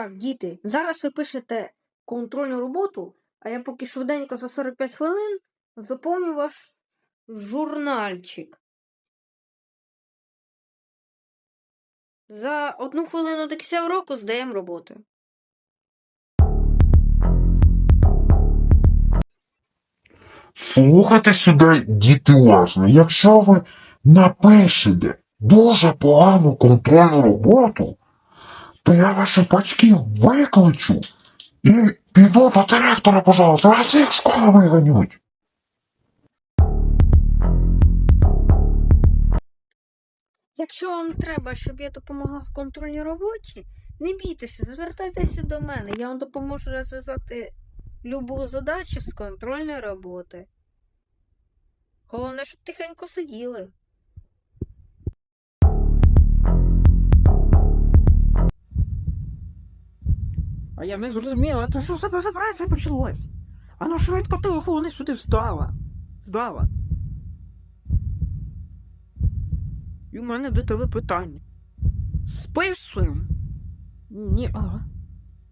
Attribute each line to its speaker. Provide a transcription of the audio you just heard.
Speaker 1: Так, діти, зараз ви пишете контрольну роботу, а я поки швиденько за 45 хвилин заповню ваш журнальчик. За одну хвилину до кінця уроку здаємо роботи.
Speaker 2: Слухайте сюди, діти уважно. Якщо ви напишете дуже погану контрольну роботу, то я ваші батьків викличу і піду до директора, пожалуйста, вас їх в школу виганють.
Speaker 1: Якщо вам треба, щоб я допомогла в контрольній роботі, не бійтеся, звертайтеся до мене. Я вам допоможу розв'язати любу задачу з контрольної роботи. Головне, щоб тихенько сиділи.
Speaker 3: А я не зрозуміла, то що за безобразія почалось? Вона швидко телефони сюди встала. Здала. І в мене до тебе питання. Списуємо? Ні, ага.